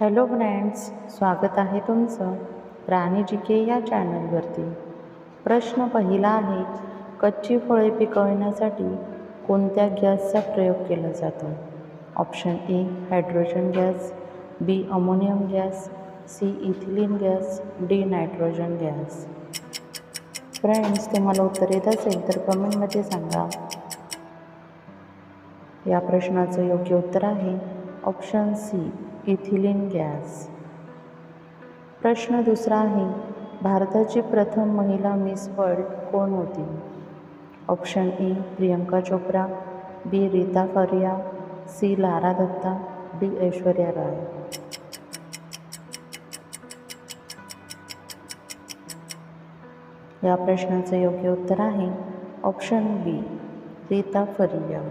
Hello friends स्वागत आहे तुमचं राणी जी के या चॅनलवरती. प्रश्न पहिला आहे कच्ची फळे पिकवण्यासाठी कोणत्या गॅसचा प्रयोग केला जातो? Option A hydrogen gas B ammonium gas C ethylene gas D nitrogen gas. Friends तुम्हाला उत्तर येत असेल तर कमेंटमध्ये सांगा. या प्रश्नाचं योग्य उत्तर आहे ऑप्शन सी इथिलीन गॅस. प्रश्न दुसरा आहे भारताची प्रथम महिला मिस वर्ल्ड कोण होती? Option A Priyanka Chopra B Rita Faria C Lara Dutta D Aishwarya Rai. या प्रश्नाचं योग्य उत्तर आहे ऑप्शन बी रीता फरिया.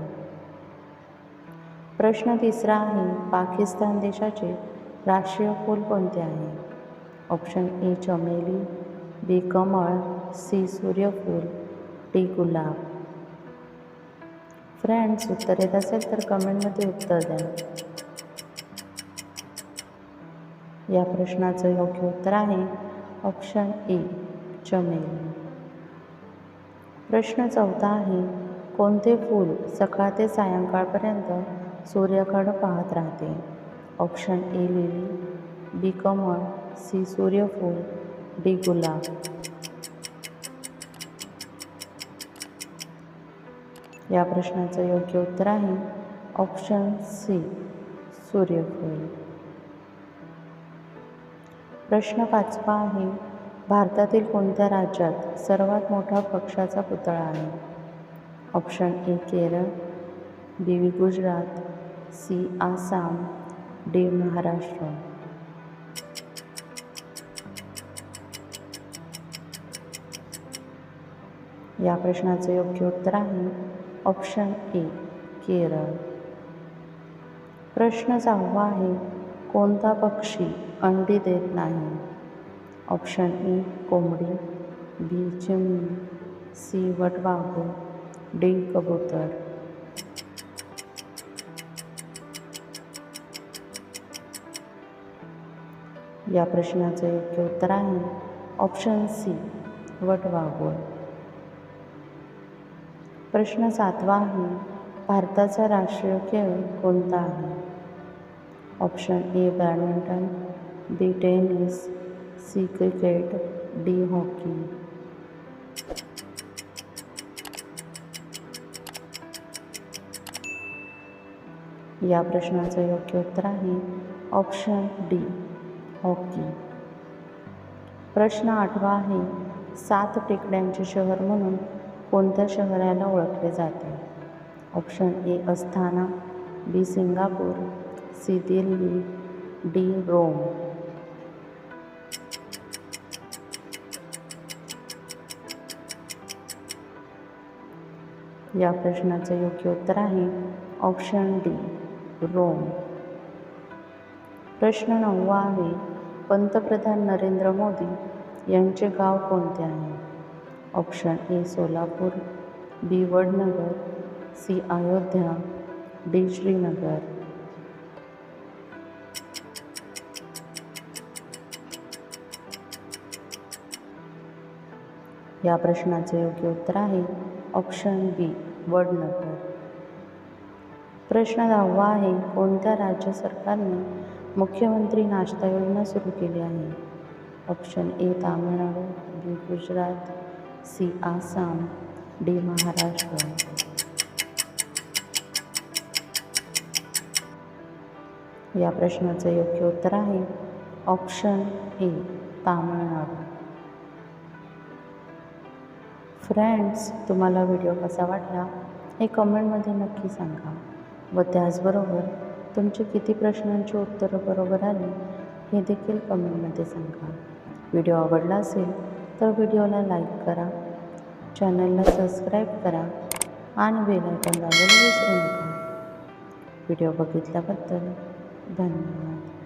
प्रश्न तिसरा आहे पाकिस्तान देशाचे राष्ट्रीय फूल कोणते आहे? ऑप्शन ए चमेली. बी कमळ. सी सूर्यफूल. डी गुलाब. फ्रेंड्स उत्तर येत असेल तर कमेंटमध्ये उत्तर द्या. या प्रश्नाचं योग्य उत्तर आहे ऑप्शन ए चमेली. प्रश्न चौथा आहे कोणते फूल सकाळ ते सायंकाळपर्यंत सूर्याकडं पाहत राहते. ऑप्शन ए लिली बी कमळ. सी सूर्यफूल. डी गुलाब. या प्रश्नाचं योग्य उत्तर आहे. ऑप्शन सी सूर्यफूल. प्रश्न पाचवा आहे. भारतातील कोणत्या राज्यात सर्वात मोठा पक्षाचा पुतळा आहे? Option A Kerala. B Gujarat. C Assam D Maharashtra. या प्रश्नाचं योग्य उत्तर आहे ऑप्शन ए केरळ. प्रश्न सहावा आहे कोणता पक्षी अंडी देत नाही? ऑप्शन ए e, कोंबडी. बी चिमणी. सी वटवाघू डी कबूतर. या प्रश्नाचं योग्य उत्तर आहे. ऑप्शन सी वटवाघूळ प्रश्न सातवा आहे भारताचा राष्ट्रीय खेळ कोणता आहे? Option A badminton B tennis C cricket D hockey या प्रश्नाचं योग्य उत्तर आहे ऑप्शन डी हॉकी प्रश्न आठवा आहे सात टेकड्यांचे शहर म्हणून कोणत्या शहराला ओळखले जाते? Option A Astana B Singapore C Delhi D Rome या प्रश्नाचं योग्य उत्तर आहे ऑप्शन डी रोम प्रश्न नववा आहे पंतप्रधान नरेंद्र मोदी यांचे गाव कोणते आहे? Option A Solapur. B Vadnagar. C Ayodhya. D Srinagar. या प्रश्नाचे योग्य उत्तर आहे ऑप्शन बी वडनगर. प्रश्न दहावा आहे कोणत्या राज्य सरकारने मुख्यमंत्री नाश्ता योजना सुरू केली आहे. Option A Tamil Nadu B Gujarat C Assam D Maharashtra. या प्रश्नाचं योग्य उत्तर आहे. Option A Tamil Nadu. Friends तुम्हाला व्हिडिओ कसा वाटला हे कमेंटमध्ये नक्की सांगा व त्याचबरोबर तुमचे किती प्रश्नांची उत्तरं बरोबर आली हे देखील कमेंटमध्ये सांगा. व्हिडिओ आवडला असेल तर व्हिडिओला लाईक करा चॅनलला सबस्क्राईब करा आणि बेल आयकॉन विसरू नका. व्हिडिओ बघितल्याबद्दल धन्यवाद.